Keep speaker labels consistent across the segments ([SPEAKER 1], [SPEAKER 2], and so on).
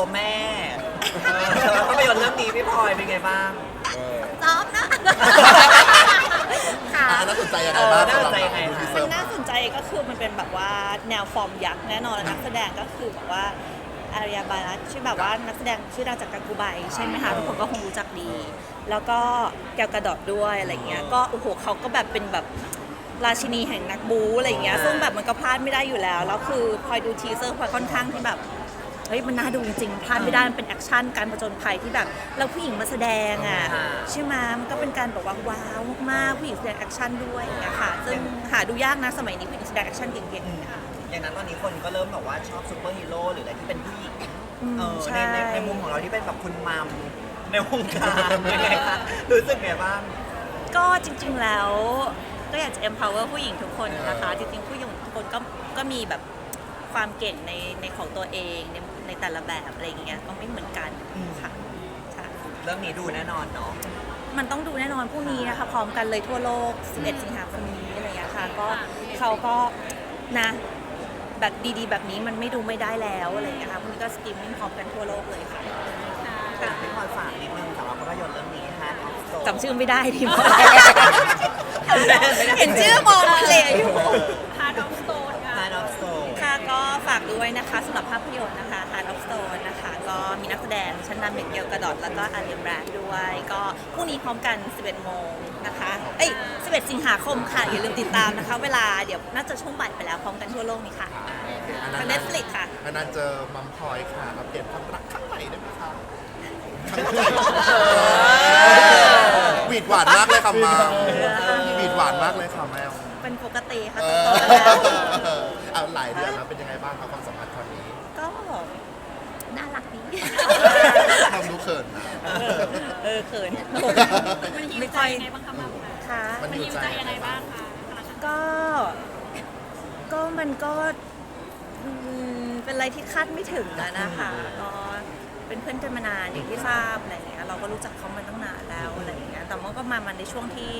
[SPEAKER 1] ตัวแม่เออภาพยนตร์เรื่องนี้พี่พลอยเป็นไงบ้าง
[SPEAKER 2] เออ
[SPEAKER 3] ซ้อมนะค่ะ
[SPEAKER 2] อะน่าสนใจยังไงบ้าง
[SPEAKER 1] เออน่าสนใจ
[SPEAKER 2] สำหรับ
[SPEAKER 1] ยังไง
[SPEAKER 2] ดูทีเซ
[SPEAKER 3] มั
[SPEAKER 2] อนร์
[SPEAKER 3] น่าสนใจก็คือมันเป็นแบบว่าแนวฟอร์มยักษ์แน่นอนแล้วนักแสดงก็คือแบบว่าอารยาบาลัสชื่อแบบว่านักแสดงชื่อดังจากกังกูไบใช่ไหมคะทุกคนก็คงรู้จักดี แล้วก็แกวกระดอดด้วยอะไรเงี้ยก็โอ้โหเขาก็แบบเป็นแบบราชินีแห่งนักบูอะไรเงี้ยซึ่งแบบมันก็พลาดไม่ได้อยู่แล้วแล้วคือพลอยดูทีเซอร์พลอยค่อนข้างที่แบบ เฮ้ยมันน่าดูจริงๆพลาดไม่ได้มันเป็นแอคชั่นการผจญภัยที่แบบ เราผู้หญิงมาแสดงอะ
[SPEAKER 1] อ่า
[SPEAKER 3] ใช่ไหมมันก็เป็นการแบบว่าว้าวมากๆผู้หญิงแสดงแอคชั่นด้วยอย่างเงี้ยค่ะซึ่งหาดูยากนะสมัยนี้ผู้หญิงแสดงแอคชั่นเก่งๆเนี่ย
[SPEAKER 1] อย่างนั้นตอนนี้คนก็เริ่มแบบว่าชอบซูเปอร์ฮีโร่หรืออะไรที่เป็นผู้หญิง
[SPEAKER 3] อืม
[SPEAKER 1] เออ
[SPEAKER 3] ใช่
[SPEAKER 1] ในในในมุมของเราที่เป็นแบบคุณมัมในวงการยังไงคะรู้สึกไงบ้าง
[SPEAKER 3] ก็จริงๆแล้วก็อยากจะ empower ผู้หญิงทุกคนนะคะ จริงๆผู้หญิงทุกคนก็ก็มีแบบ ความเก่งในในของตัวเองในในแต่ละแบบอะไรอย่างเงี้ยก็ไม่เหมือนกัน
[SPEAKER 1] อืม
[SPEAKER 3] ค่ะใช่
[SPEAKER 1] เรื่องนี้ดูแน่นอนเนาะ
[SPEAKER 3] มันต้องดูแน่นอนพรุ่งนี้นะคะ พร้อมกันเลยทั่วโลก 11 สิงหาคมนี้อะไรอย่างเงี้ยค่ะก็เขาก็นะแบบดีๆ แบบนี้มันไม่ดูไม่ได้แล้วอะไรอย่างเงี้ยค่ะพรุ่งนี้ก็สตรีมมิ่งพร้อมกันทั่วโลกเลยค่ะ
[SPEAKER 1] อยากให้พลอยฝากนิดนึงสำหรับภาพยนตร์เรื่องนี้ฮะ
[SPEAKER 3] จำชื่อไม่ได้ทีมเห็นชื่อมองทะเลอยู่ ฝากด้วยนะคะสำหรับภาพยนตร์นะคะ Heart of Stone นะคะ ก็มีนักแสดงชั้นนำอย่างเกลกระดอดแล้วก็อารียมแบรดด้วย ก็พรุ่งนี้พร้อมกัน 11 โมงนะคะ เอ้ย 11 สิงหาคมค่ะ อย่าลืมติดตามนะคะ เวลาเดี๋ยวน่าจะช่วงบ่ายไปแล้วพร้อมกันทั่วโลกนี้ค่ะ
[SPEAKER 2] อัน
[SPEAKER 3] ทาง
[SPEAKER 2] นั้น
[SPEAKER 3] Netflix ค่ะ
[SPEAKER 2] อันนั้นเจอมัมพลอยค่ะอัปเดตความรักครั้งใหม่ได้ไหมคะหวีดหวานมากเลยค่ะมาหวีดหวานมากเลยค่ะแมว
[SPEAKER 3] เป็นปกติค่ะ
[SPEAKER 2] เอ
[SPEAKER 3] โต
[SPEAKER 2] อ
[SPEAKER 3] ๆแล้ว
[SPEAKER 2] เอาหลายเดือนแล้วเป็นยังไงบ้างครับความสัมพันธ์ตอนนี้
[SPEAKER 3] ก็น่ารักดี
[SPEAKER 2] ทำดูเขินนะ
[SPEAKER 3] เออเขิน
[SPEAKER 4] มันหิว
[SPEAKER 3] ไม่
[SPEAKER 4] ใจ
[SPEAKER 3] ค่อย
[SPEAKER 4] ยังไงบ้างคะมาค่ะ
[SPEAKER 3] ค่ะ
[SPEAKER 2] มัน
[SPEAKER 4] มัน
[SPEAKER 2] หิ
[SPEAKER 4] หิ
[SPEAKER 2] ว
[SPEAKER 4] ว
[SPEAKER 2] ใจ
[SPEAKER 4] ใจยังไงบ้างคะ
[SPEAKER 3] ก็ ก็มันก็อืมเป็นอะไรที่คาดไม่ถึงอะนะคะก็เป็นเพื่อนกันมานานอย่างที่ทราบอะไรอย่างเงี้ยเราก็รู้จักเขามาตั้งนานแล้วอะไรอย่างเงี้ยแต่มันก็มามันในช่วงที่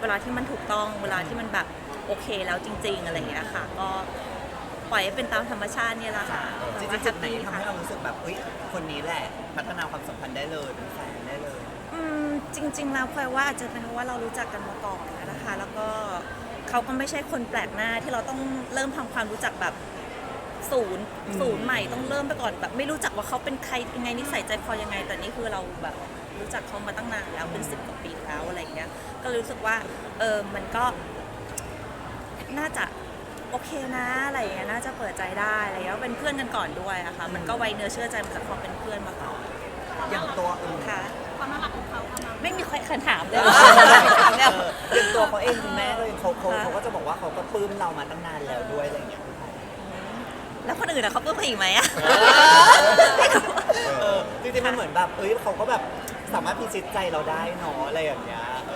[SPEAKER 3] เวลาที่มันถูกต้องเวลาที่มันแบบโอเคแล้วจริง ๆ อะไรอย่างเงี้ยค่ะ ก็ ปล่อยให้เป็นตามธรรมชาติเนี่ยแหละค่ะ
[SPEAKER 1] จริงๆจุดไหนทำให้เรารู้สึกแบบเฮ้ยคนนี้แหละ พัฒนาความสัมพันธ์ได้เลยเป็นแฟนได้เลย
[SPEAKER 3] อืมจริง ๆ แล้วพลอยว่าอาจจะเป็นเพราะว่าเรารู้จักกันมาก่อนนะคะ แล้วก็เขาก็ไม่ใช่คนแปลกหน้าที่เราต้องเริ่มทำความรู้จักแบบศูนย์
[SPEAKER 1] อืม
[SPEAKER 3] ศูนย์ใหม่ต้องเริ่มไปก่อนแบบ ไม่รู้จักว่าเขาเป็นใครยังไงนิสัยใจคอยังไง แต่นี่คือเราแบบรู้จักเขามาตั้งนานแล้วเป็นสิบกว่าปีแล้วอะไรอย่างเงี้ยก็เลยรู้สึกว่าเออมันก็ น่าจะ โอเคนะอะไรอย่างเงี้ยน่าจะเปิดใจได้อะไรอย่างเงี้ยเป็นเพื่อนกันก่อนด้วยอะค่ะ มันก็ไวเนื้อเชื่อใจมาจากความเป็นเพื่อนมาก่อน
[SPEAKER 1] อย่างตัวอื่น
[SPEAKER 3] ค่ะ
[SPEAKER 4] ความน่ารักของเขาค่ะมา
[SPEAKER 3] ไม่มีใครถามเลย
[SPEAKER 1] เอออย่างตัวเขาเองคุณแม่เลยเขาเขาเขาก็จะบอกว่าเขาก็ปลื้มเรามาตั้งนานแล้วด้วยอะไรอย่างเงี้ย
[SPEAKER 3] แล้วคนอื่นอะเขาเพิ่มอีกไหมอะ
[SPEAKER 1] เออจริงๆมันเหมือนแบบเอ้ยเขาก็แบบสามารถพิชิตใจเราได้เนาะอะไรอย่างเงี้ยเออ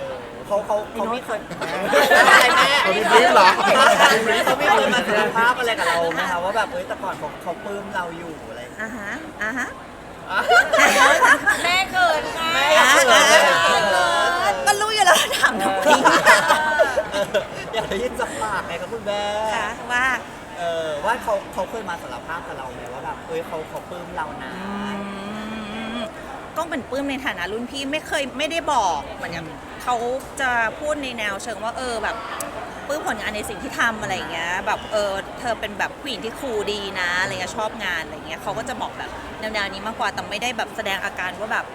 [SPEAKER 1] เขาเขาเขาไม่เคยอะไรแม่
[SPEAKER 2] เขามีบรีฟเหรอ
[SPEAKER 1] เขาไม่เคยมาสารภาพอะไรกับเราไหมคะว่าแบบเอ้ยแต่ก่อนเขาเขาปลื้มเราอยู่อะไรอย่างเงี้ย
[SPEAKER 3] อ่าฮะอ่าฮะ
[SPEAKER 4] แม่เกินค่ะ
[SPEAKER 1] แม่อยากเขินเลยอยากเขินเลย
[SPEAKER 3] ก็รู้อยู่แล้วถามทำไม
[SPEAKER 1] เอออยากได้ยินจากปากไงครับคุณแม่
[SPEAKER 3] คะว่า
[SPEAKER 1] เออว่าเขาเขาเคยมาสารภาพกับเราไหมว่าแบบเอ้ยเขาเขาปลื้มเรานะ
[SPEAKER 3] ก็เป็นปลื้มในฐานะรุ่นพี่ไม่เคยไม่ได้บอกเหมือนกับเขาจะพูดในแนวเชิงว่าเออแบบปลื้มผลงานในสิ่งที่ทำอะไรอย่างเงี้ยแบบเออเธอเป็นแบบผู้หญิงที่ครูลดีนะอะไรเงี้ยชอบงานอะไรเงี้ยเขาก็จะบอกแบบแนวๆนี้มากกว่าแต่ไม่ได้แบบแสดงอาการว่าแบบ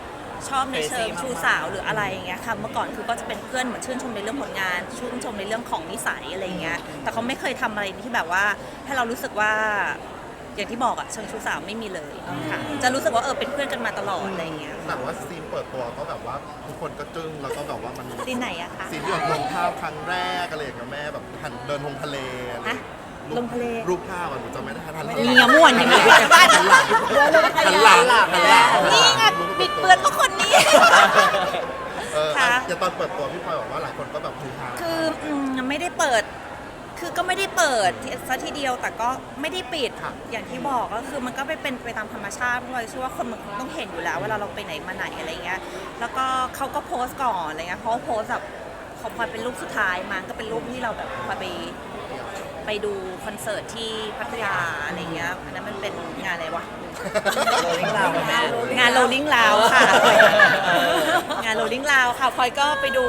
[SPEAKER 3] ชอบในเชิงชูสาวหรืออะไรอย่างเงี้ยค่ะเมื่อก่อนคือก็จะเป็นเพื่อนเหมือนชื่นชมในเรื่องผลงานชื่นชมในเรื่องของนิสัยอะไรเงี้ยแต่เขาไม่เคยทำอะไรที่แบบว่าให้เรารู้สึกว่า อย่างที่บอกอะเชิงชู้สาวไม่มีเลยค่ะ จะรู้สึกว่าเออเป็นเพื่อนกันมาตลอดอะไรอย่างเงี้ย
[SPEAKER 2] แต่ว่าซีนเปิดตัวก็แบบว่าทุกคนก็จึ้งแล้วก็แบบว่ามัน
[SPEAKER 3] ซีนไหนอะคะ
[SPEAKER 2] ซีนที่แบบลงภาพครั้งแรกอะไรอย่างเงี้ยแม่แบบหันเดินลงทะเลอะไร
[SPEAKER 3] ฮะ
[SPEAKER 2] รูป
[SPEAKER 3] ลงทะเล
[SPEAKER 2] รูปภาพอะหนูจำไม่ได้ทันหลัง
[SPEAKER 3] มีอะม่วนอย่างนี้บ้าน
[SPEAKER 2] หันหลังหันหลังหันหลัง
[SPEAKER 3] นี่ไงบิดเบือนเพราะคนนี้
[SPEAKER 2] เออ
[SPEAKER 3] ค่ะ
[SPEAKER 2] อย่าตอนเปิดตัวพี่พลอยบอกว่าหลายคนก็แบบฮือฮา
[SPEAKER 3] คืออืมไม่ได้เปิด คือก็ไม่ได้เปิดซะทีเดียวแต่ก็ไม่ได้ปิดอย่างที่บอกก็คือมันก็ไปเป็นไปตามธรรมชาติเพราะว่าเชื่อว่าคนมันคงต้องเห็นอยู่แล้วเวลาเราไปไหนมาไหนอะไรเงี้ยแล้วก็เขาก็โพสต์ก่อนอะไรเงี้ยเพราะว่าโพสต์แบบของพลอยเป็นรูปสุดท้ายมาก็เป็นรูปที่เราแบบพลอยไปไปดูคอนเสิร์ตที่พัทยาอะไรเงี้ยอันนั้นมันเป็นงานอะไรวะ
[SPEAKER 1] โรลลิ่งราวแม่
[SPEAKER 3] งานโรลลิ่งลาวค่ะ งานโรลลิ่งลาวค่ะพลอยก็ไปดู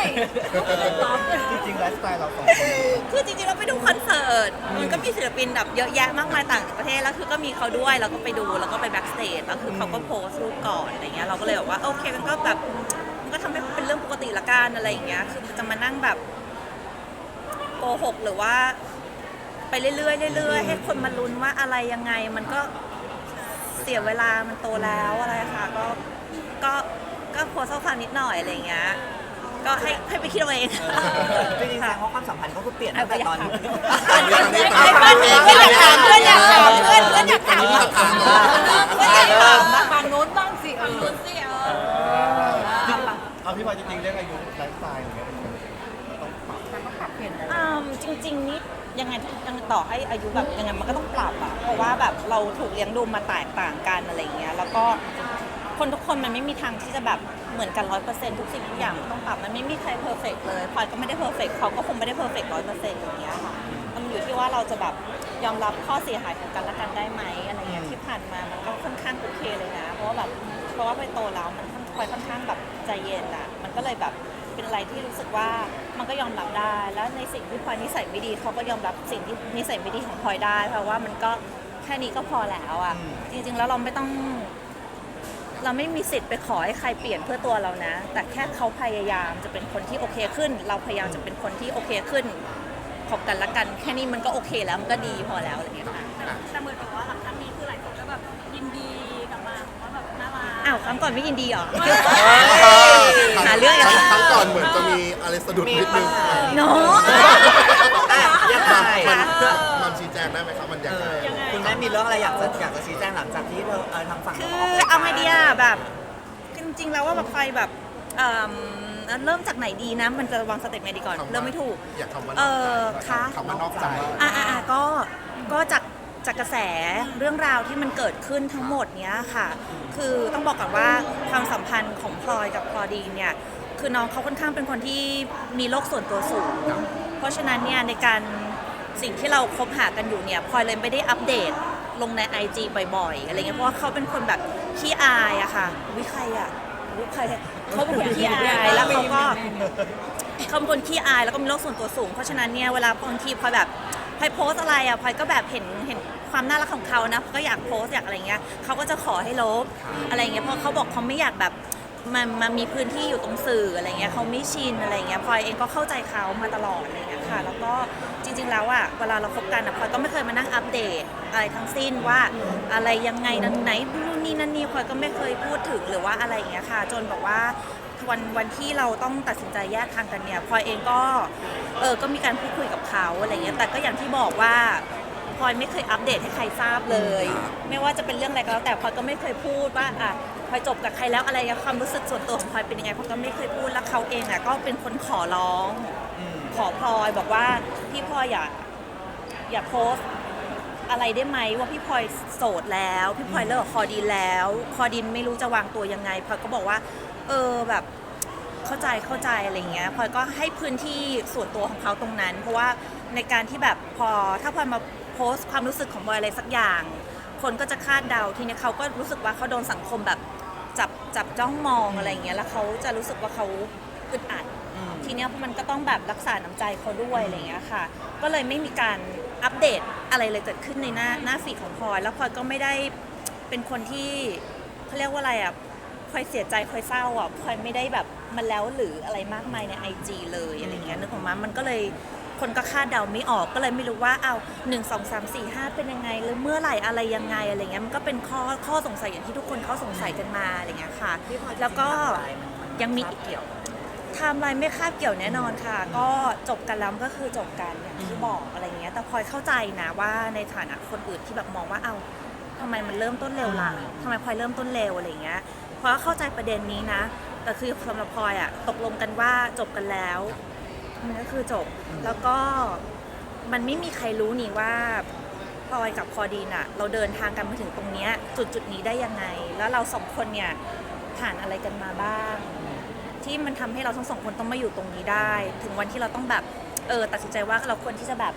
[SPEAKER 3] เฮ้ย
[SPEAKER 2] จริงๆไลฟ์สไตล์เราสองคน
[SPEAKER 3] คือจริงๆเราไปดูคอนเสิร์ต มันก็มีศิลปินแบบเยอะแยะมากมายต่างประเทศ แล้วคือก็มีเขาด้วยเราก็ไปดู แล้วก็ไปแบ็กสเตจ แล้วคือเขาก็โพสต์รูปก่อนอะไรเงี้ย เราก็เลยบอกว่าโอเคมันก็แบบ มันก็ทำให้เป็นเรื่องปกติละกันอะไรอย่างเงี้ย คือจะมานั่งแบบโกหกหรือว่า ไปเรื่อยๆเรื่อยๆให้คนมาลุ้นว่าอะไรยังไง มันก็เสียเวลา มันโตแล้วอะไรค่ะ ก็ ก็ ก็โพสต์ข้อความนิดหน่อยอะไรเงี้ย ก็ให้ให้ไปคิดเอาเอง
[SPEAKER 1] จริงๆแสดงว่าความสัมพันธ์ก็คือเปลี่ยนตั้งแต่ตอน
[SPEAKER 3] เพื่อนอยากถามเพื่อนอยากถามเพื่อนเพื่อนอยากถาม
[SPEAKER 2] นี่คำถามเหรอ
[SPEAKER 3] เพื่อนอยากถาม
[SPEAKER 4] ฝั่งนู้นบ้างสิฝั่งนู้นสิเออ
[SPEAKER 2] เอาพี่พลอยจริงๆเรื่องอายุไลฟ์สไตล์อย่างเงี้ยมันต้องปรับ
[SPEAKER 3] อืมจริง ๆนี่ยังไงยังต่อให้อายุแบบยังไงมันก็ต้องปรับอะเพราะว่าแบบเราถูกเลี้ยงดูมาแตกต่างกันอะไรเงี้ยแล้วก็คนทุกคนมันไม่มีทางที่จะแบบ เหมือนกันร้อยเปอร์เซ็นต์ทุกสิ่งทุกอย่างมันต้องปรับมันไม่มีใครเพอร์เฟกเลยพลอยก็ไม่ได้เพอร์เฟกเขาก็คงไม่ได้เพอร์เฟกร้อยเปอร์เซ็นต์อย่างเงี้ยค่ะมันอยู่ที่ว่าเราจะแบบยอมรับข้อเสียหายของกันและกันได้ไหมอะไรเงี้ยที่ผ่านมามันก็ค่อนข้างโอเคเลยนะ เพราะว่าแบบเพราะว่าพลอยโตแล้วมันค่อนพลอยค่อนข้างแบบใจเย็นอะมันก็เลยแบบเป็นอะไรที่รู้สึกว่ามันก็ยอมรับได้ แล้วในสิ่งที่พลอยนิสัยไม่ดีเขาก็ยอมรับสิ่งที่นิสัยไม่ดีของพลอยได้ เพราะว่ามันก็แค่นี้ก็พอแล้วอะจริง ๆ แล้วเราไม่ต้อง เราไม่มีสิทธิ์ไปขอให้ใครเปลี่ยนเพื่อตัวเรานะ แต่แค่เขาพยายามจะเป็นคนที่โอเคขึ้น เราพยายามจะเป็นคนที่โอเคขึ้นขอบกันละกัน แค่นี้มันก็โอเคแล้วมันก็ดีพอแล้วอะไรอย่างเงี้ยค่ะ
[SPEAKER 4] แต่เหมือนกับว่าหลังจากนี้คือหลายคนก็แบบยินดีกลับมาว่าแบบน่ารัก
[SPEAKER 3] อ้าวครั้งก่อนไม่ยินดีเหรอ
[SPEAKER 2] ค
[SPEAKER 3] หาเรื่อง
[SPEAKER 2] ค
[SPEAKER 3] อย่าง
[SPEAKER 2] รั้ง
[SPEAKER 3] นี้
[SPEAKER 2] ครั้งก่อนเหมือนจะมีอะไรสะดุด
[SPEAKER 1] มี
[SPEAKER 2] นิด
[SPEAKER 1] ปั
[SPEAKER 2] นึ
[SPEAKER 1] ญ
[SPEAKER 2] ง
[SPEAKER 1] หา
[SPEAKER 3] เนาะ
[SPEAKER 1] อะยังไง
[SPEAKER 2] มันมันชี้แจงได้ไหมครับมัน
[SPEAKER 1] เอ
[SPEAKER 2] ยังไง
[SPEAKER 1] อคุณแม่มีเรื่องอะไรอยากจะอยากจะชี้แจงหลังจากที่เธอเออทางฝั่ง
[SPEAKER 3] คื
[SPEAKER 1] เขา
[SPEAKER 3] อ
[SPEAKER 1] ออกรายกร
[SPEAKER 3] เอาไอเดียแบบจริงๆแล้วว่าแบบไฟแบบเอิ่มเริ่มจากไหนดีนะ มันจะวางสเต็ปไหนดีก่อน
[SPEAKER 2] คำว่า
[SPEAKER 3] เริ่มไม่ถูก
[SPEAKER 2] อยากคำว่า
[SPEAKER 3] เออคะ
[SPEAKER 2] คำว่านอกใจ
[SPEAKER 3] อะอะอะก็ก็จากจากกระแสเรื่องราวที่มันเกิดขึ้นทั้งหมดเนี้ยค่ะ คือต้องบอกก่อนว่าความสัมพันธ์ของพลอยกับพลอดีนเนี่ยคือน้องเขาค่อนข้างเป็นคนที่มีโลกส่วนตัวสูง เพราะฉะนั้นเนี่ยในการ สิ่งที่เราคบหากันอยู่เนี่ยพลอยเลยไม่ได้อัปเดตลงใน IG บ่อยๆอะไรเงี้ยเพราะว่าเขาเป็นคนแบบขี้อายอะค่ะวิใครอะวิใครอะเขาเป็นคนขี้อายแล้วเขาก็เขาเป็นคนขี้อายแล้วก็มีโรคส่วนตัวสูง เพราะฉะนั้นเนี่ยเวลาบางทีพลอยแบบพลอยโพสต์อะไรอะพลอยก็แบบเห็นเห็นความน่ารักของเขานะก็อยากโพสต์อยากอะไรเงี้ยเขาก็จะขอให้ลบอะไรเงี้ยเพราะเขาบอกเขาไม่อยากแบบ มันมันมีพื้นที่อยู่ตรงสื่ออะไรเงี้ยเขาไม่ชินอะไรเงี้ยพลอยเองก็เข้าใจเขามาตลอดอะไรเงี้ยค่ะ แล้วก็จริง ๆ แล้วอะเวลาเราคบกันอะพลอยก็ไม่เคยมานั่งอัปเดตอะไรทั้งสิ้นว่าอะไรยังไงนั้นไหนนู่นนี่นั่นนี่พลอยก็ไม่เคยพูดถึงหรือว่าอะไรเงี้ยค่ะ จนแบบว่าวันวันที่เราต้องตัดสินใจแยกทางกันเนี่ยพลอยเองก็เออก็มีการพูดคุยกับเขาอะไรเงี้ยแต่ก็อย่างที่บอกว่า พลอยไม่เคยอัปเดตให้ใครทราบเลย ไม่ว่าจะเป็นเรื่องอะไรก็แล้วแต่พลอยก็ไม่เคยพูดว่าอะพลอยจบกับใครแล้วอะไรเงี้ยความรู้สึกส่วนตัวของพลอยเป็นยังไงพลอยก็ไม่เคยพูดแล้วเขาเองอะก็เป็นคนขอร้อง ขอพลอยบอกว่าพี่พลอยอย่าอย่าโพสต์อะไรได้ไหมว่าพี่พลอยโสดแล้ว พี่พลอยเลิกกับคอดินแล้ว คอดินไม่รู้จะวางตัวยังไงพลอยก็บอกว่า เออแบบเข้าใจเข้าใจอะไรเงี้ยพลอยก็ให้พื้นที่ส่วนตัวของเขาตรงนั้น เพราะว่าในการที่แบบพอถ้าพลอยมาโพสต์ความรู้สึกของพลอยอะไรสักอย่าง คนก็จะคาดเดาทีนี้เขาก็รู้สึกว่าเขาโดนสังคมแบบจับจับจ้องมองอะไรเงี้ยแล้วเขาจะรู้สึกว่าเขาอึดอัด ทีเนี้ยมันก็ต้องแบบรักษาน้ำใจเขาด้วยอะไรเงี้ยค่ะ ก็เลยไม่มีการอัปเดตอะไรเลยเกิดขึ้นในหน้าหน้าฟีดของพลอยแล้วพลอยก็ไม่ได้เป็นคนที่เขาเรียกว่าอะไรอะพลอยเสียใจพลอยเศร้าอะพลอยไม่ได้แบบมันแล้วหรืออะไรมากมายในไอจีเลยอะไรเงี้ยนึกออกมามันก็เลย คนก็คาดเดาไม่ออกก็เลยไม่รู้ว่าเอาหนึ่งสองสามสี่ห้าเป็นยังไงหรือเมื่อไหร่อะไรยังไงอะไรเงี้ยมันก็เป็นข้อข้อสงสัยอย่างที่ทุกคนเขาสงสัยกันมาอะไรเงี้ยค่ะ แล้วก็ยังมีอีก
[SPEAKER 1] เกี่ยว
[SPEAKER 3] ไทม์ไลน์ไม่คาบเกี่ยวแน่นอนค่ะ ก็จบกันแล้วก็คือจบกันอย่างที่บอกอะไรเงี้ยแต่พลอยเข้าใจนะว่าในฐานะคนอื่นที่แบบมองว่าเอาทำไมมันเริ่มต้นเร็วล่ะทำไมพลอยเริ่มต้นเร็วอะไรเงี้ยเพราะเข้าใจประเด็นนี้นะแต่คือสำหรับพลอยอะตกลงกันว่าจบกันแล้ว มันก็คือจบ แล้วก็มันไม่มีใครรู้นี่ว่าพลอยกับคอดีนอะเราเดินทางกันมาถึงตรงเนี้ยจุดจุดๆนี้ได้ยังไง แล้วเราสองคนเนี่ยผ่านอะไรกันมาบ้าง ที่มันทำให้เราทั้งสองคนต้องมาอยู่ตรงนี้ได้ ถึงวันที่เราต้องแบบเออตัดสินใจว่าเราควรที่จะแบบ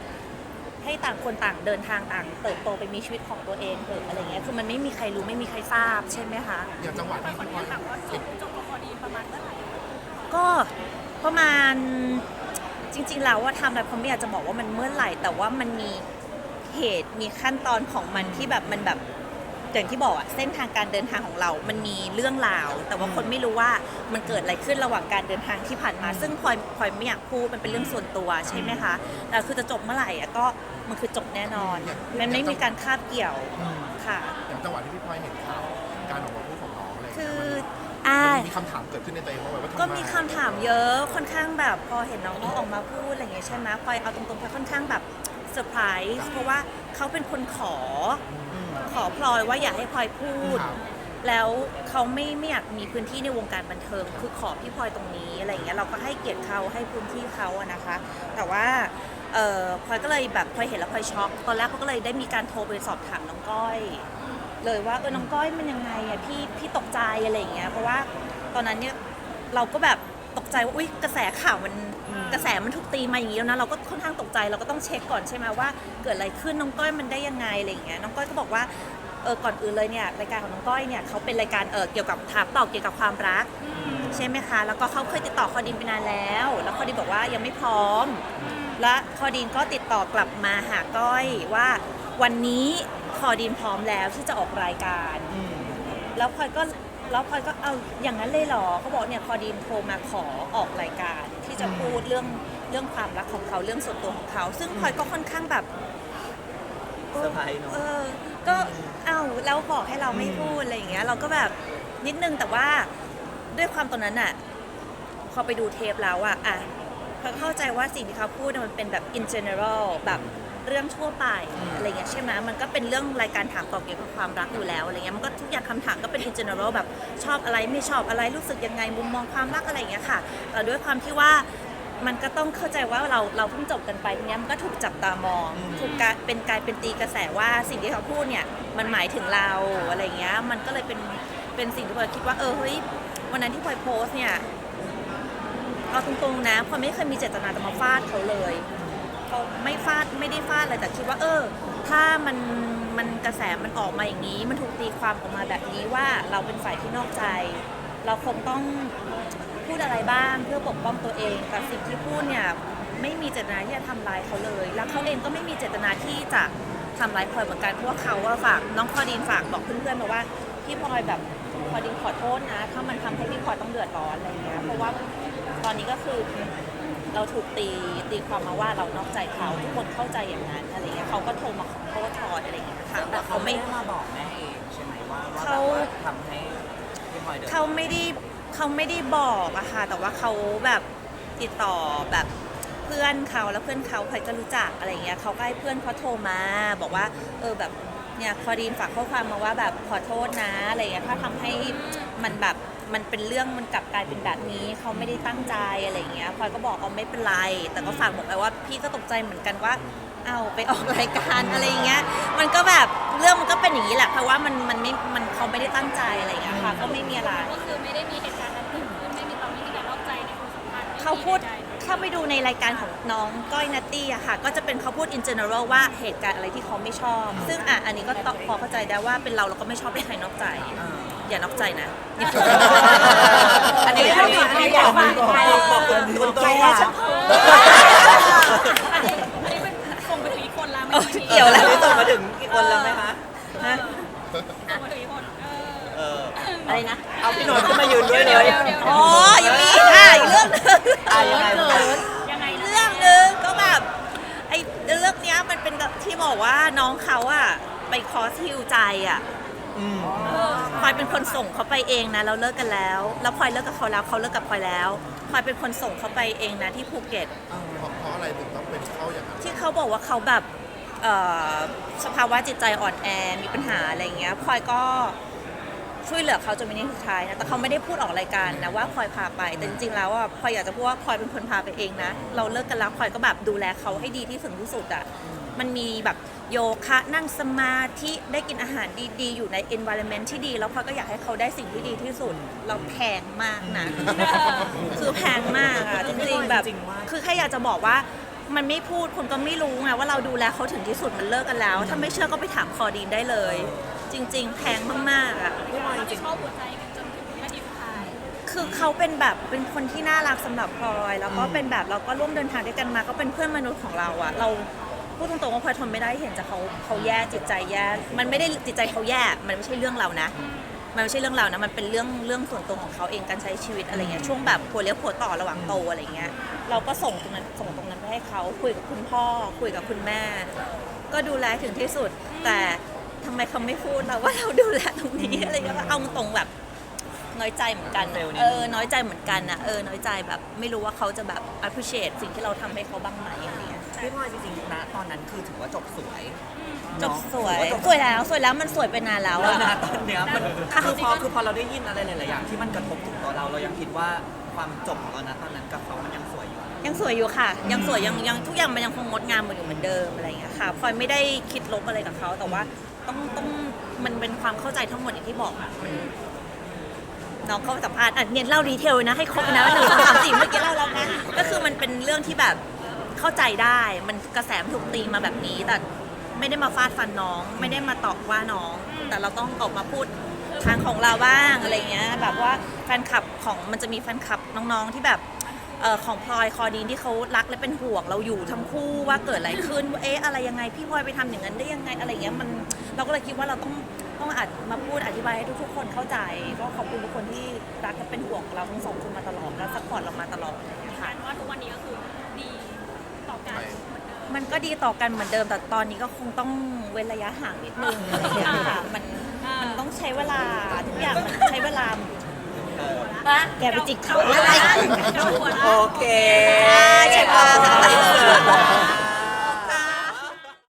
[SPEAKER 3] ให้ต่างคนต่างเดินทางต่างเติบโตไปมีชีวิตของตัวเองเถอะอะไรเงี้ยคือมันไม่มีใครรู้ไม่มีใครทราบใช่ไหมคะ
[SPEAKER 2] อย่างจังหวะ
[SPEAKER 4] แต่
[SPEAKER 2] ที่
[SPEAKER 4] คน
[SPEAKER 2] พี่พล
[SPEAKER 4] นี้
[SPEAKER 2] อย
[SPEAKER 4] ถามว่าจบจบกับพอดีประมาณ
[SPEAKER 3] จริงๆแล้วว่าทำอะไรเพราะไม่อยากจะบอกว่ามันเมื่อไหร่ แต่ว่ามันมีเหตุมีขั้นตอนของมันที่แบบมันแบบอย่างที่บอกอะเส้นทางการเดินทางของเรา มันมีเรื่องราว แต่ว่าคนไม่รู้ว่ามันเกิดอะไรขึ้นระหว่างการเดินทางที่ผ่านมา ซึ่งพลอยพลอยไม่อยากพูดมันเป็นเรื่องส่วนตัวใช่ไหมคะ แต่คือจะจบเมื่อไหร่อะก็มันคือจบแน่นอน มันไม่มีการคาบเกี่ยวค่ะ
[SPEAKER 2] อย่างจังหวะที่พี่พลอยเห็นข่าว
[SPEAKER 3] คำ
[SPEAKER 2] ถามเกิดขึ้นในตัวเองว่าแบบว่าทำไม
[SPEAKER 3] ก็มีคำถามเยอะค่อนข้างแบบพอเห็นน้องเขาออกมาพูดอะไรอย่างเงี้ยใช่ไหมพลอยเอาตรงๆพลอยค่อนข้างแบบเซอร์ไพรส์เพราะว่าเขาเป็นคนขออขอพลอยว่าอยากให้พลอยพูด
[SPEAKER 2] ครับ
[SPEAKER 3] แล้วเขาไม่ไม่อยากมีพื้นที่ในวงการบันเทิง คือขอพี่พลอยตรงนี้อะไรอย่างเงี้ยเราก็ให้เกียรติเขาให้พื้นที่เขาอะนะคะ แต่ว่าเออพลอยก็เลยแบบพลอยเห็นแล้วพลอยช็อกตอนแรกเขาก็เลยได้มีการโทรไปสอบถามน้องก้อย เลยว่าเออน้องก้อยมันยังไงอะพี่พี่ตกใจอะไรอย่างเงี้ยเพราะว่า ตอนนั้นเนี่ยเราก็แบบตกใจว่าอุ้ยกระแสข่าวมันกระแสมันถูกตีมาอย่างนี้แล้วนะเราก็ค่อนข้างตกใจเราก็ต้องเช็คก่อนใช่ไหมว่าเกิดอะไรขึ้นน้องก้อยมันได้ยังไงอะไรอย่างเงี้ยน้องก้อยก็บอกว่าเออก่อนอื่นเลยเนี่ยรายการของน้องก้อยเนี่ยเขาเป็นรายการเออเกี่ยวกับถามตอบเกี่ยวกับความรักใช่ไหมคะ แล้วก็เขาเคยติดต่อคอดินไปนานแล้ว แล้วคอดินบอกว่ายังไม่พร้อม และคอดินก็ติดต่อกลับมาหาก้อยว่าวันนี้คอดินพร้อมแล้วที่จะออกรายการ แล้วพลอยก็ แล้วพลอยก็เอาอย่างนั้นเลยเหรอเขาบอกเนี่ยคอดีนโทรมาขอออกรายการ ที่จะพูดเรื่องเรื่องความรักของเขาเรื่องส่วนตัวของเขา ซึ่งพลอยก็ค่อนข้างแบบ
[SPEAKER 1] เซอร์ไพรส์เนอะ
[SPEAKER 3] เออก็เอาแล้วบอกให้เราไม่พูดอะไรอย่างเงี้ยเราก็แบบนิดนึงแต่ว่าด้วยความตอนนั้นอะพอไปดูเทปแล้วอะอะพลอยเข้าใจว่าสิ่งที่เขาพูดน่ะมันเป็นแบบ in general แบบ เรื่องทั่วไปอะไรเงี้ยใช่ไหมมันก็เป็นเรื่องรายการถามตอบเกี่ยวกับความรักอยู่แล้วอะไรเงี้ยมันก็ทุกอย่างคำถามก็เป็น in general แบบชอบอะไรไม่ชอบอะไรรู้สึกยังไงมุมมองความรักอะไรอย่างเงี้ยค่ะแต่ด้วยความที่ว่ามันก็ต้องเข้าใจว่าเราเราเพิ่งจบกันไปทีเนี้ยมันก็ถูกจับตามองถูกกลายเป็นกลายเป็นตีกระแสว่าสิ่งที่เขาพูดเนี่ยมันหมายถึงเราอะไรเงี้ยมันก็เลยเป็นเป็นสิ่งที่พลอยคิดว่าเออเฮ้ยวันนั้นที่พลอยโพสต์เนี่ยเอาตรงๆนะพลอยไม่เคยมีเจตนาจะมาฟาดเขาเลย เขาไม่ฟาดไม่ได้ฟาดอะไรแต่คิดว่าเออ ถ้ามันมันกระแสมันออกมาอย่างนี้ มันถูกตีความออกมาแบบนี้ว่าเราเป็นฝ่ายที่นอกใจ เราคงต้องพูดอะไรบ้างเพื่อปกป้องตัวเองแต่สิ่งที่พูดเนี่ยไม่มีเจตนาที่จะทำร้ายเขาเลย แล้วเขาเองก็ไม่มีเจตนาที่จะทำร้ายพลอยเหมือนกันเพราะว่าเขาว่าฝากน้องพลอยดีนฝากบอกเพื่อนๆมาว่าพี่พลอยแบบพลอยดีนขอโทษนะ ถ้ามันทำให้พี่พลอยต้องเดือดร้อนอะไรเงี้ยเพราะว่าตอนนี้ก็คือ เราถูกตีตีความมาว่าเรานอกใจเขาทุกคนเข้าใจอย่างนั้นอะไรเงี้ยเขาก็โทรมาขอโทษทอยอะไรเงี้ยค่ะ
[SPEAKER 1] แต่
[SPEAKER 3] แต่
[SPEAKER 1] เขา
[SPEAKER 3] เขา
[SPEAKER 1] ไม่
[SPEAKER 3] ไม่
[SPEAKER 1] ได้มาบอกแม่เองใช่ไหมว่าว่า
[SPEAKER 3] เขา
[SPEAKER 1] แบบว่าทำให้พี่พลอยเดือดร้อน
[SPEAKER 3] เขาไม่ได้เขาไม่ได้บอกอะค่ะ แต่ว่าเขาแบบติดต่อแบบเพื่อนเขาแล้วเพื่อนเขาพลอยก็รู้จักอะไรเงี้ยเขาก็ให้เพื่อนเขาโทรมา บอกว่า เออแบบเนี่ยคอดีนฝากข้อความมาว่าแบบขอโทษนะอะไรเงี้ยถ้าทำให้มันแบบ มันเป็นเรื่องมันกลับกลายเป็นแบบนี้เขาไม่ได้ตั้งใจอะไรเงี้ยพลอยก็บอกเอาไม่เป็นไร แต่ก็ฝากบอกไปว่าพี่ก็ตกใจเหมือนกันว่า เอาไปออกรายการอะไรเงี้ย มันก็แบบเรื่องมันก็เป็นอย่างนี้แหละ เพราะว่ามันมันไม่มันเขาไม่ได้ตั้งใจอะไรเงี้ยค่ะก็ไม่มีอะไร
[SPEAKER 4] ก็คือไม่ได้มีเหตุการณ์นั้นเกิดขึ้นไม่มีตอนไม่มีการนอกใจในความสัมพันธ์ไม่มี
[SPEAKER 3] เขาพูด
[SPEAKER 4] ใถ้า
[SPEAKER 3] ไปดูในรายการของน้องก้อยนัตตี้อะค่ะ ก็จะเป็นเขาพูด in general ว่าเหตุการณ์อะไรที่เขาไม่ชอบ ซึ่งอะอันนี้ก็ต้องพอเข้าใจได้ว่าเป็นเราเราก็ไม่ชอบให้ใครนอกใจ อ ย่านอกใจนะนี่คืออันนี้
[SPEAKER 1] อันนี้อันนี้อยากฟังบอกบอกคนคนตัวว่า
[SPEAKER 4] อันนี้อันนี้เป็นส่งไปถึงอีกคนละไม่ใช่
[SPEAKER 3] เกี่ยวแล้ว
[SPEAKER 1] อันนี้ส่งมาถึงกี่คนแล้วไหมคะ
[SPEAKER 3] ฮะ
[SPEAKER 4] ส่งมาถึงอีกคนเออ
[SPEAKER 1] เออ
[SPEAKER 3] อะไรนะ
[SPEAKER 1] เอาพี่โนนท์ขึ้นมายืนด้วยเลย
[SPEAKER 4] เดี๋ยวเดี๋ยว
[SPEAKER 3] อ๋อยังมีอีกค่ะอีกเรื่องหนึง
[SPEAKER 1] อะยังไงบ้าง
[SPEAKER 4] ยังไงนะ
[SPEAKER 3] เรื่องหนึงก็แบบไอ้เรื่องเนี้ยมันเป็นแบบที่บอกว่าน้องเขาอะไปคอร์สฮิวใจอะ
[SPEAKER 1] อืม
[SPEAKER 3] พลอยเป็นคนส่งเขาไปเองนะเราเลิกกันแล้ว แล้วพลอยเลิกกับเขาแล้วเขาเลิกกับพลอยแล้วพลอยเป็นคนส่งเขาไปเองนะที่ภูเก็ต
[SPEAKER 2] เพราะเพราะอะไรถึงต้องเป็นเข้าอย่างนั้น
[SPEAKER 3] ที่เขาบอกว่าเขาแบบเอ่อสภาวะจิตใจอ่อนแอมีปัญหาอะไรเงี้ยพลอยก็ช่วยเหลือเขาจนวินาทีสุดท้ายนะแต่เขาไม่ได้พูดออกรายการนะว่าพลอยพาไปแต่จริงๆแล้วอะพลอยอยากจะพูดว่าพลอยเป็นคนพาไปเองนะ เราเลิกกันแล้วพลอยก็แบบดูแลเขาให้ดีที่สุดที่สุดอะ มันมีแบบโยคะนั่งสมาธิได้กินอาหารดีๆ อยู่ใน environment ที่ดี แล้วพลอยก็อยากให้เขาได้สิ่งที่ดีที่สุด เราแพงมากนะ คือแพงมากอะจริงๆแบบ
[SPEAKER 1] จริงๆว่า
[SPEAKER 3] คือแค่อยากจะบอกว่ามันไม่พูดคนก็ไม่รู้ไงว่าเราดูแลเขาถึงที่สุดมันเลิกกันแล้ว ถ้าไม่เชื่อก็ไปถามคอดีนได้เลย จริง ๆ แพงมากๆอะ
[SPEAKER 1] พี่พลอย
[SPEAKER 4] เรา
[SPEAKER 1] จ
[SPEAKER 4] จะ
[SPEAKER 1] ริง
[SPEAKER 4] ชอบหัวใจกันจนถึงวินาทีสุดท้าย
[SPEAKER 3] คือเขาเป็นแบบเป็นคนที่น่ารักสำหรับพลอย แล้วก็เป็นแบบเราก็ร่วมเดินทางด้วยกันมาก็เป็นเพื่อนมนุษย์ของเราอะเรา พูดตรงๆว่าพลอยทนไม่ได้เห็นจากเขาเขาแย่จิตใจแย่มันไม่ได้จิตใจเขาแย่ มันไม่ใช่เรื่องเรานะ มันไม่ใช่เรื่องเรานะ มันเป็นเรื่องเรื่องส่วนตัวของเขาเองการใช้ชีวิตอะไรเงี้ยช่วงแบบผัวเลี้ยวผัวต่อระหว่างโตอะไรเงี้ยเราก็ส่งตรงนั้นส่งตรงนั้นไปให้เขาคุยกับคุณพ่อ คุยกับคุณแม่ ก็ดูแลถึงที่สุด แต่ทำไมเขาไม่พูดเราว่าเราดูแลตรงนี้อะไรเงี้ยเอาตรงๆแบบน้อยใจเหมือนกันอะเออน้อยใจเหมือนกันนะเออน้อยใจแบบไม่รู้ว่าเขาจะแบบ appreciate สิ่งที่เราทำให้เขาบ้างไหมอะไรเงี้ย
[SPEAKER 1] ๆ พี่พลอยจริงๆนะตอนนั้นคือถือว่าจบสวย
[SPEAKER 3] จบสวย
[SPEAKER 1] เนอะ
[SPEAKER 3] สวยแล้ว สวยแล้วมันสวยไปนานแล้ว
[SPEAKER 1] แล้ว
[SPEAKER 3] อะ
[SPEAKER 1] นะตอนเนี้ยมันคือพอคือพอเราได้ยินอะไรหลายๆอย่างที่มันกระทบถึงตัวเราเรายังคิดว่าความจบของเรานะตอนนั้นกับเขามันยังสวยอยู่
[SPEAKER 3] ยังสวยอยู่ค่ะ ยังสวยยังยังทุกอย่างมันยังคงงดงามเหมือนอยู่เหมือนเดิมอะไรเงี้ยค่ะพลอยไม่ได้คิดลบอะไรกับเขาแต่ว่าต้องต้องมันเป็นความเข้าใจทั้งหมดอย่างที่บอกอะมันน้องเขาสัมภาษณ์อะเนี่ยเล่าดีเทลนะให้ครบนะว่าหนึ่งสองสามสี่เมื่อกี้เล่าแล้วนะก็คือมันเป็นเรื่องที่แบบ เข้าใจได้ มันกระแสมนถูกตีมาแบบนี้ แต่ไม่ได้มาฟาดฟันน้อง ไม่ได้มาตอบว่าน้อง แต่เราต้องออกมาพูดทางของเราบ้างอะไรเงี้ย แบบว่าแฟนคลับของมันจะมีแฟนคลับน้องๆที่แบบเออของพลอยคอดีนที่เขารักและเป็นห่วงเราอยู่ทั้งคู่ว่าเกิดอะไรขึ้นเอ๊ะอะไรยังไงพี่พลอยไปทำอย่างนั้นได้ยังไงอะไรเงี้ยมันเราก็เลยคิดว่าเราต้องต้องอาจมาพูดอธิบายให้ทุกๆ คนเข้าใจ ก็ขอบคุณทุกคนที่รักและเป็นห่วงเราทั้งสองคนมาตลอดและซัพพอร์ตเรามาตลอดอะไรเงี้ย
[SPEAKER 4] กา
[SPEAKER 3] ค่ะ
[SPEAKER 4] ว่าทุกวันนี้ก็คือ มือนเดิม
[SPEAKER 3] มันก็ดีต่อกันเหมือนเดิม แต่ตอนนี้ก็คงต้องเว้นระยะห่างนิดนึงอะไรเงี้ยค่ะมันมันต้องใช้เวลาทุกอย่างมันใช้เวลาแกไปจิกเขาอะไร
[SPEAKER 4] เก้าหัว
[SPEAKER 1] โอ
[SPEAKER 4] แล้ว
[SPEAKER 1] เค
[SPEAKER 3] ใช่ใช่ค่ะ